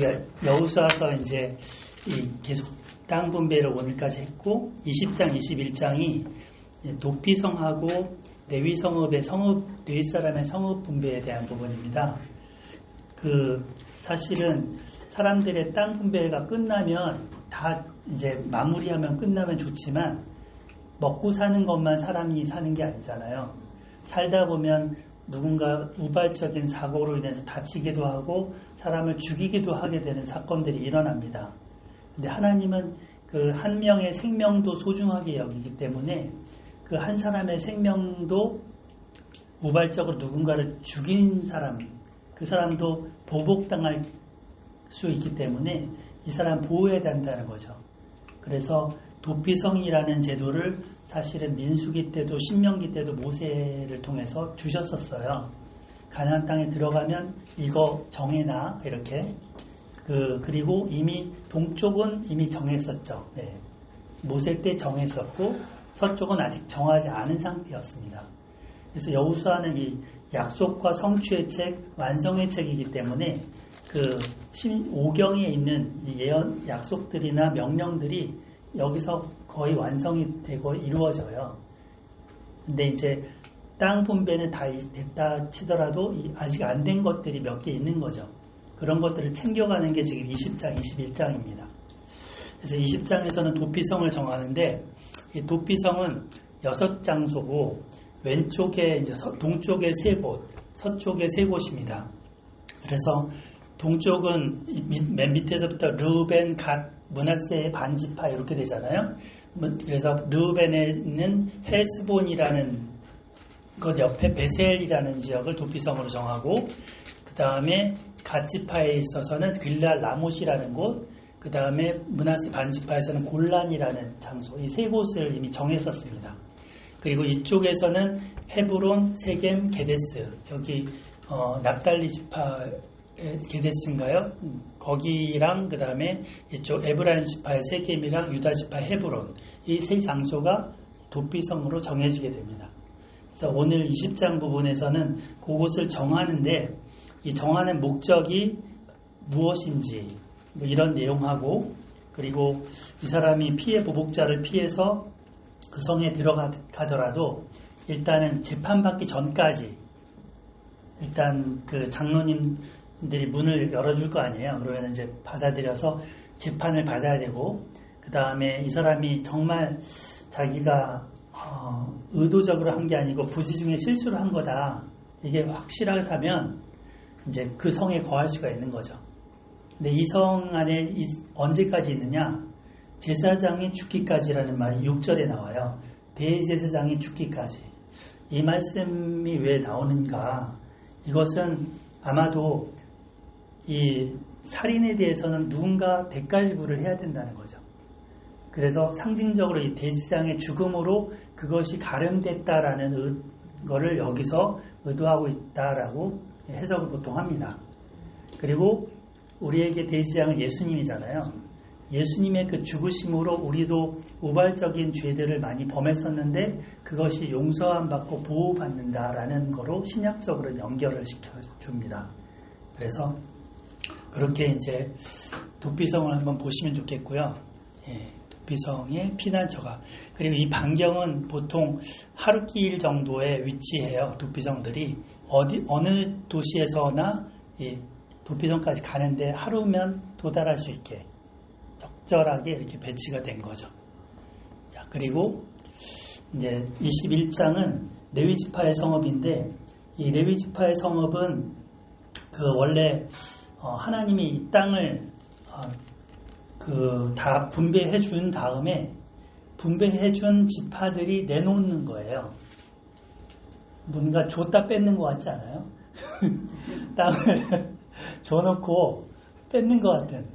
우리가 여우수와서 이제 이 계속 땅 분배를 오늘까지 했고 20장, 21장이 도피성하고 레위 성읍의 성읍 레위 사람의 성읍 분배에 대한 부분입니다. 그 사실은 사람들의 땅 분배가 끝나면 다 이제 마무리하면 끝나면 좋지만 먹고 사는 것만 사람이 사는 게 아니잖아요. 살다 보면 누군가 우발적인 사고로 인해서 다치기도 하고 사람을 죽이기도 하게 되는 사건들이 일어납니다. 근데 하나님은 그 한 명의 생명도 소중하게 여기기 때문에 그 한 사람의 생명도 우발적으로 누군가를 죽인 사람, 그 사람도 보복당할 수 있기 때문에 이 사람 보호해야 된다는 거죠. 그래서 도피성이라는 제도를 사실은 민수기 때도 신명기 때도 모세를 통해서 주셨었어요. 가나안 땅에 들어가면 이거 정해놔 이렇게 그 그리고 이미 동쪽은 이미 정했었죠. 네. 모세 때 정했었고 서쪽은 아직 정하지 않은 상태였습니다. 그래서 여우수아는 이 약속과 성취의 책, 완성의 책이기 때문에 그 5경에 있는 예언 약속들이나 명령들이 여기서 거의 완성이 되고 이루어져요. 근데 이제 땅 분배는 다 됐다 치더라도 아직 안 된 것들이 몇 개 있는 거죠. 그런 것들을 챙겨가는 게 지금 20장, 21장입니다. 그래서 20장에서는 도피성을 정하는데 이 도피성은 여섯 장소고 왼쪽에 이제 동쪽에 세 곳, 서쪽에 세 곳입니다. 그래서 동쪽은 맨 밑에서부터 르벤, 갓, 문하세의 반지파 이렇게 되잖아요. 그래서 르벤에는 헬스본이라는 것 옆에 베셀이라는 지역을 도피성으로 정하고 그 다음에 갓지파에 있어서는 길랄 라못이라는 곳, 그 다음에 문하세 반지파에서는 골란이라는 장소 이 세 곳을 이미 정했었습니다. 그리고 이쪽에서는 헤브론, 세겜, 게데스 저기 어, 납달리 지파 게데스인가요? 거기랑 그 다음에 이쪽 에브라임 지파의 세겜이랑 유다 지파 헤브론 이 세 장소가 도피성으로 정해지게 됩니다. 그래서 오늘 20장 부분에서는 그곳을 정하는데 이 정하는 목적이 무엇인지 뭐 이런 내용하고 그리고 이 사람이 피해 보복자를 피해서 그 성에 들어가더라도 일단은 재판받기 전까지 일단 그 장로님 들이 문을 열어줄 거 아니에요. 그러면 이제 받아들여서 재판을 받아야 되고 그 다음에 이 사람이 정말 자기가 어, 의도적으로 한 게 아니고 부지 중에 실수를 한 거다. 이게 확실하다면 이제 그 성에 거할 수가 있는 거죠. 근데 이 성 안에 언제까지 있느냐? 제사장이 죽기까지라는 말이 6절에 나와요. 대제사장이 죽기까지. 이 말씀이 왜 나오는가? 이것은 아마도 이 살인에 대해서는 누군가 대가 지불을 해야 된다는 거죠. 그래서 상징적으로 이 대제사장의 죽음으로 그것이 가름됐다라는 거를 여기서 의도하고 있다라고 해석을 보통 합니다. 그리고 우리에게 대제사장은 예수님이잖아요. 예수님의 그 죽으심으로 우리도 우발적인 죄들을 많이 범했었는데 그것이 용서함 받고 보호받는다라는 거로 신약적으로 연결을 시켜줍니다. 그래서 그렇게 이제 도피성을 한번 보시면 좋겠고요. 예, 도피성의 피난처가 그리고 이 반경은 보통 하루길 정도에 위치해요. 도피성들이 어디 어느 도시에서나 이 도피성까지 가는데 하루면 도달할 수 있게 적절하게 이렇게 배치가 된 거죠. 자, 그리고 이제 21장은 레위지파의 성읍인데 이 레위지파의 성읍은 그 원래 어 하나님이 이 땅을 어 그다 분배해 준 다음에 분배해 준 지파들이 내놓는 거예요. 뭔가 줬다 뺏는 것 같지 않아요? 땅을 줘놓고 뺏는 것 같은.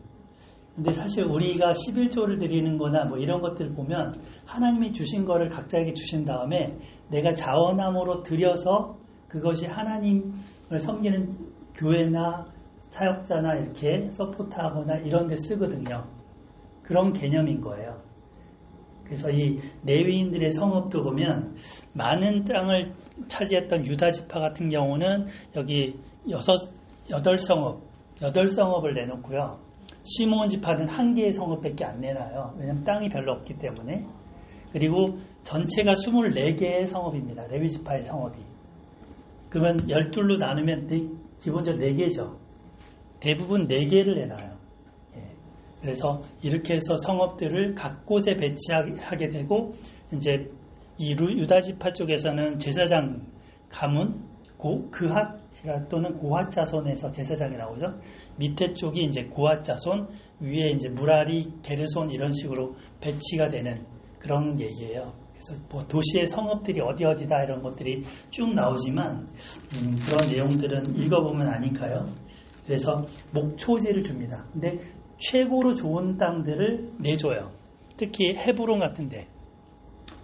근데 사실 우리가 11조를 드리는 거나 뭐 이런 것들 보면 하나님이 주신 거를 각자에게 주신 다음에 내가 자원함으로 드려서 그것이 하나님을 섬기는 교회나 사역자나 이렇게 서포트하거나 이런 데 쓰거든요. 그런 개념인 거예요. 그래서 이 레위인들의 성읍도 보면 많은 땅을 차지했던 유다 지파 같은 경우는 여기 여섯 여덟 성읍 8성읍을 내놓고요. 시몬 지파는 한 개의 성읍밖에 안 내놔요. 왜냐하면 땅이 별로 없기 때문에. 그리고 전체가 24개의 성읍입니다. 레위 지파의 성읍이. 그러면 12로 나누면 네- 기본적으로 4개죠. 대부분 4개를 내놔요. 예. 그래서 이렇게 해서 성읍들을 각 곳에 배치하게 되고 이제 이 루- 유다 지파 쪽에서는 제사장 가문 고 그핫이라 또는 고핫 자손에서 제사장이 나오죠. 밑에 쪽이 이제 고핫 자손, 위에 이제 무라리, 게르손 이런 식으로 배치가 되는 그런 얘기예요. 그래서 뭐 도시의 성읍들이 어디 어디다 이런 것들이 쭉 나오지만 음, 그런 내용들은 읽어보면 아니까요. 그래서 목초지를 줍니다. 근데 최고로 좋은 땅들을 내줘요. 특히 헤브론 같은데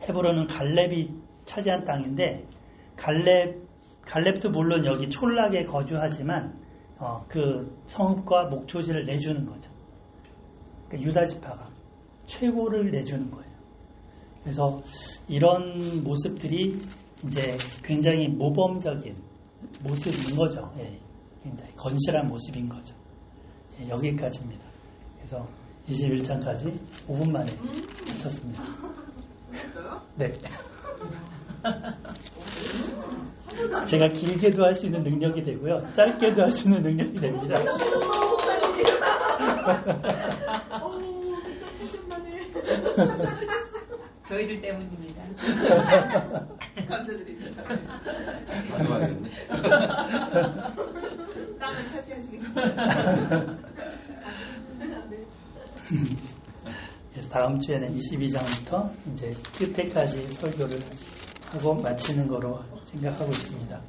헤브론은 갈렙이 차지한 땅인데 갈렙 갈렙도 물론 여기 촌락에 거주하지만 어, 그 성읍과 목초지를 내주는 거죠. 그러니까 유다 지파가 최고를 내주는 거예요. 그래서 이런 모습들이 이제 굉장히 모범적인 모습인 거죠. 예, 굉장히 건실한 모습인 거죠. 예, 여기까지입니다. 그래서 21장까지 5분 만에 마쳤습니다. 네. 제가 길게도 할 수 있는 능력이 되고요. 짧게도 할 수 있는 능력이 됩니다. 저희들 때문입니다. 감사드립니다. 땅을 차지하시겠습니다. 네. 그래서 다음 주에는 22장부터 이제 끝에까지 설교를 하고 마치는 거로 생각하고 있습니다.